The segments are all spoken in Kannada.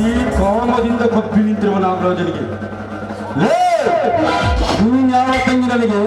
ಈ ಕೋಮದಿಂದ ಕಪ್ಪಿ ನಿಂತಿರುವ ನಾಗರಾಜನಿಗೆ ಹೂವಿನ ಯಾವ ತಂಗಿರನಿಗೆ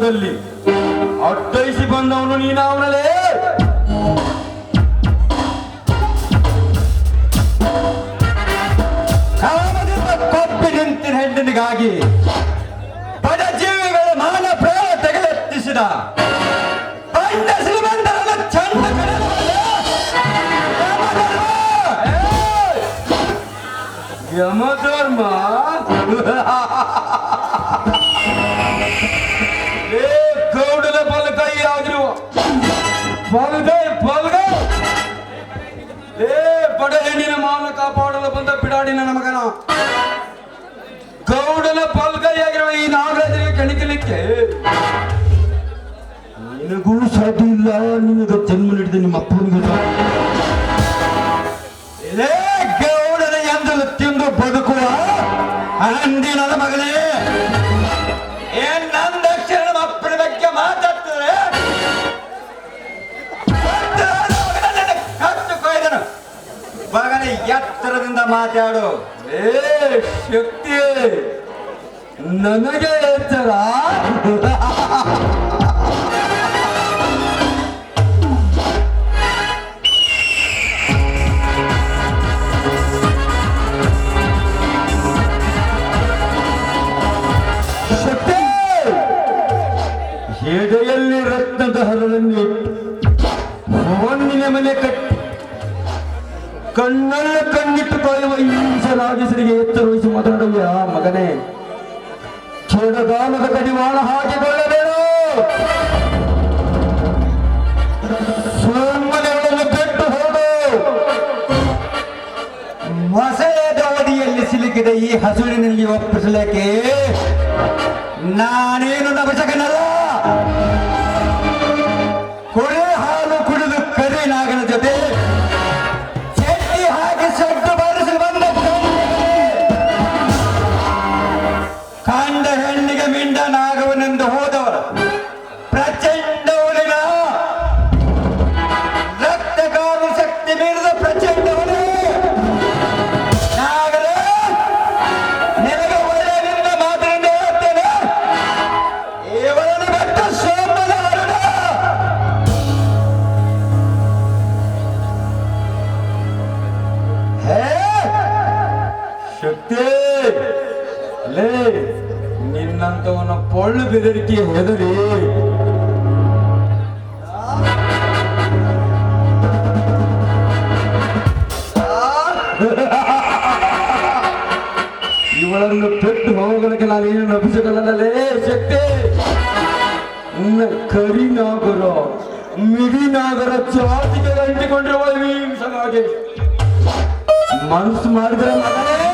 ಹೋರಾಟದಲ್ಲಿ ಅಡ್ಡೈಸಿ ಬಂದವನು ನೀನು ಅವನಲ್ಲೇ ಕೊಪ್ಪಿ ಹೆಣ್ಣಿನಿಗಾಗಿ ಹೆಂಡನಿಗಾಗಿ ಬಡ ಜೀವಿಗಳ ಮಾನ ಪ್ರಾಣ ತೆಗೆದೆತ್ತಿಸಿದ? ಯಮಧರ್ಮ! ಲೇ ಬಡ ಹೆಣ್ಣಿನ ಮಾನ ಕಾಪಾಡಲು ಬಂದ ಬಿಡಾಡಿ ನನ್ನ ಮಗನ ಗೌಡನ ಬಲಗೈಯಾಗಿರುವ ಈ ನಾಗರಾಜನಿಗೆ ಕಣಿಕಲಿಕ್ಕೆ ನಿನಗೂ ಸಾಧ್ಯ ಇಲ್ಲ ನಿನಗೆ ಜನ್ಮ ನೀಡಿದ ನಿಮ್ಮ ಅಪ್ಪನಿಗೂ ಸಾಧ್ಯ ಲೇ ಗೌಡನ ಎಂದಲು ತಿಂದು ಬದುಕುವ ಅಂದಿನ ಮಗನೇ ಎತ್ತರದಿಂದ ಮಾತಾಡು. ಏ ಶಕ್ತಿ. ನನಗೆ ಎಚ್ಚರ. ಎಡೆಯಲ್ಲಿ ರತ್ನದ ಹರಳನ್ನು ಹೊನ್ನಿನ ಮನೆ ಕಟ್ಟಿ ಕಣ್ಣಲ್ಲ ಕಣ್ಣಿಟ್ಟು ಕಾಯುವ ಈ ರಾಜಸರಿಗೆ ಎತ್ತರ ವಹಿಸಿ ಮಾತನಾಡುವ ಮಗನೇ ಕೆಡಗಾಲದ ಕಡಿವಾಳ ಹಾಕಿಕೊಳ್ಳಬೇಡ ಕೆಟ್ಟು ಬಿಟ್ಟು ಹೋಗು. ಮೊಸಳೆದ ಅವಧಿಯಲ್ಲಿ ಸಿಲುಕಿದ ಈ ಹಸುಳಿನಲ್ಲಿ ಒಪ್ಪಿಸಲಿಕ್ಕೆ ನಾನೇನು ನವಚಕನಲ್ಲ ಪೊಳ್ಳು ಬೆದರಿಕೆ ಹೆದರಿ. ಇವಳನ್ನು ಪೆಟ್ಟು ಹೋಗಲಿಕ್ಕೆ ನಾನೇನು ನಪಿಸಗಲ್ಲೇ ಶಕ್ತಿ ನನ್ನ ಕರಿ ನಾಗರ ಮಿಡಿ ನಾಗರ ಚಾತಿಗೆ ಅಂಟಿಕೊಂಡಿರುವ ಮನಸ್ಸು ಮಾಡಿದ್ರೆ ಮಗನೇ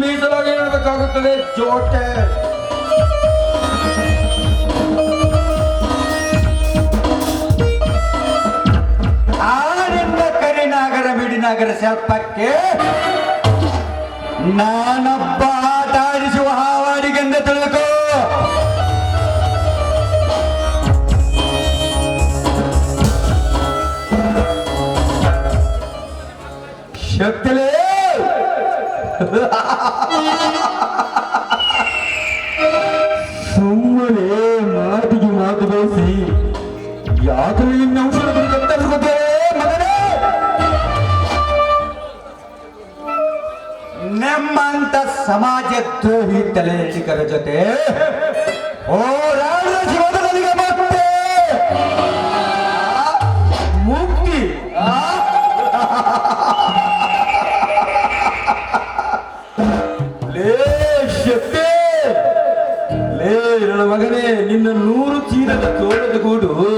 ಮೀಸಲಾಗಿ ಇಡಬೇಕಾಗುತ್ತದೆ ಜೋಟೆ ಆಡಿಂದ ಕರಿನಾಗರ ಬಿಡಿನಾಗರ ಸರ್ಪಕ್ಕೆ ನಾನೊಬ್ಬ ಆಟಾಡಿಸುವ ಹಾವಾಡಿಗೆಂದು ತಿಳ್ಕೋ. ಶಕ್ತಿಲೇ ಸುಮ್ಮನೆ ಮಾತಿಗೆ ಮಾತು ಬಯಸಿ ಯಾಕೆ ನಿನ್ನ ಔಷಧ ಕತ್ತರಿಸುತ್ತೇ ಮಗನೇ. ನಿಮ್ಮಂತ ಸಮಾಜ ದ್ರೋಹಿ ತಲೆಯಲ್ಲಿಗರ ಜೊತೆ ಹೋರಾಡುವ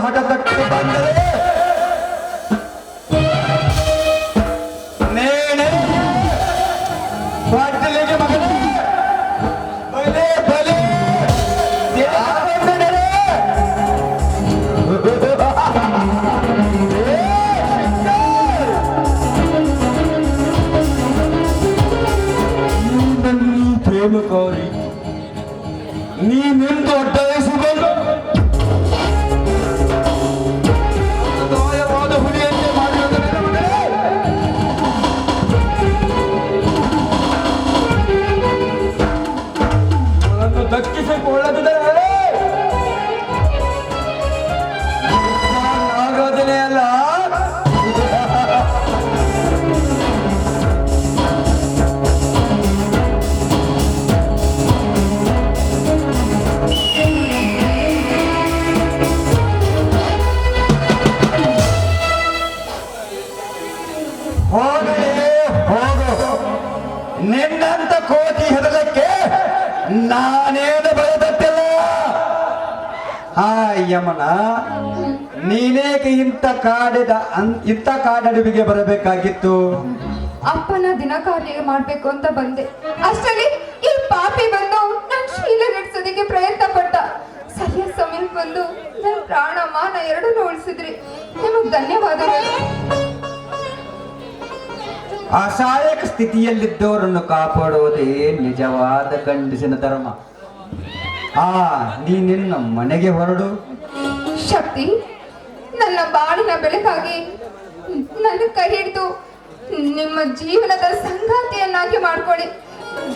হঠাৎ ప్రేమ కోరి నీ ముందు అడ్డ వేసుకో ಹೋಗಲೇ, ಹೋಗು. ನಿನ್ನಂತ ಕೋತಿ ಹೆದರಕ್ಕೆ ನಾನೇನು ಬಯದತ್ತಿಲ್ಲ ಆ ಯಮನ, ನೀನೇಕೆ ಇಂಥ ಕಾಡಿದ ಇಂಥ ಕಾಡಡುವಿಗೆ ಬರಬೇಕಾಗಿತ್ತು? ಅಪ್ಪನ ದಿನ ಕಾರ್ಯ ಮಾಡ್ಬೇಕು ಅಂತ ಬಂದೆ. ಅಷ್ಟರಲ್ಲಿ ಈ ಪಾಪಿ ಬಂದು ನನ್ ಶೀಲ ನಡೆಸೋದಕ್ಕೆ ಪ್ರಯತ್ನ ಪಟ್ಟ. ಸರಿಯ ಸಮಯಕ್ಕೆ ಬಂದು ನನ್ ಪ್ರಾಣ ಮಾನ ಎರಡನ್ನೂ ಉಳಿಸಿದ್ರಿ. ನಿಮಗ್ ಧನ್ಯವಾದಗಳು. ಅಸಹಾಯಕ ಸ್ಥಿತಿಯಲ್ಲಿದ್ದವರನ್ನು ಕಾಪಾಡುವುದೇ ನಿಜವಾದ ಗಂಡಸಿನ ಧರ್ಮ. ಆ ನೀ ನಿನ್ನ ಮನೆಗೆ ಹೊರಡು. ಶಕ್ತಿ ನನ್ನ ಬಾಳಿನ ಬೆಳಕಾಗಿ ನನ್ನ ಕೈ ಹಿಡಿದು ನಿಮ್ಮ ಜೀವನದ ಸಂಗಾತಿಯನ್ನಾಗಿ ಮಾಡ್ಕೊಳ್ಳಿ.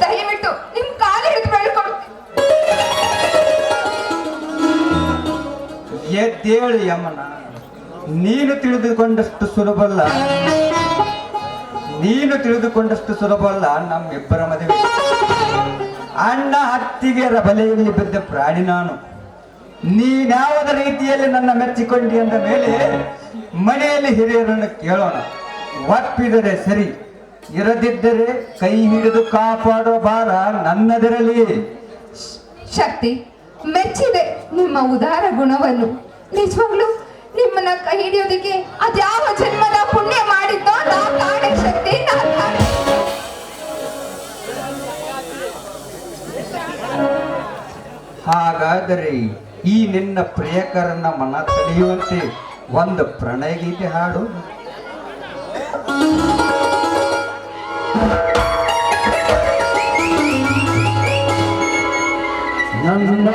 ದಯವಿಟ್ಟು ನಿಮ್ ಕಾಲ ಹಿಡಿದು ಬೆಳ್ಕೊಡ್ತೀನಿ ಎದ್ದೇಳು ಯಮನ. ನೀನು ತಿಳಿದುಕೊಂಡಷ್ಟು ಸುಲಭಲ್ಲ. ನೀನು ತಿಳಿದುಕೊಂಡಷ್ಟು ಸುಲಭ ಅಲ್ಲ, ನಮ್ಮಿಬ್ಬರ ಮದುವೆ. ಅಣ್ಣ ಹತ್ತಿಗೆ ಬಲೆಯಲ್ಲಿ ಬಿದ್ದ ಪ್ರಾಣಿ ನಾನು. ನೀನ್ಯಾವದ ರೀತಿಯಲ್ಲಿ ನನ್ನ ಮೆಚ್ಚಿಕೊಂಡಿ ಅಂದ ಮೇಲೆ ಮನೆಯಲ್ಲಿ ಹಿರಿಯರನ್ನು ಕೇಳೋಣ. ಒಪ್ಪಿದರೆ ಸರಿ, ಇರದಿದ್ದರೆ ಕೈ ಹಿಡಿದು ಕಾಪಾಡೋ ಭಾರ ನನ್ನದಿರಲಿ. ಶಕ್ತಿ, ಮೆಚ್ಚಿದೆ ನಿಮ್ಮ ಉದಾರ ಗುಣವನ್ನು. ನಿಜವಾಗ್ಲು ನಿಮ್ಮನ್ನ ಕೈ ಹಿಡಿಯೋದಕ್ಕೆ ಅದ್ಯಾವ ಜನ್ಮದ ಪುಣ್ಯ ಮಾಡಿದ್ದೋ ನಾ ಕಾಣೆ ಶಕ್ತಿ ನಾ ಕಾಣೆ ಹಾಗಾದರೆ ಈ ನಿನ್ನ ಪ್ರಿಯಕರನ್ನ ಮನ ತಡೆಯುವಂತೆ ಒಂದು ಪ್ರಣಯ ಗೀತೆ ಹಾಡು. ನನ್ನ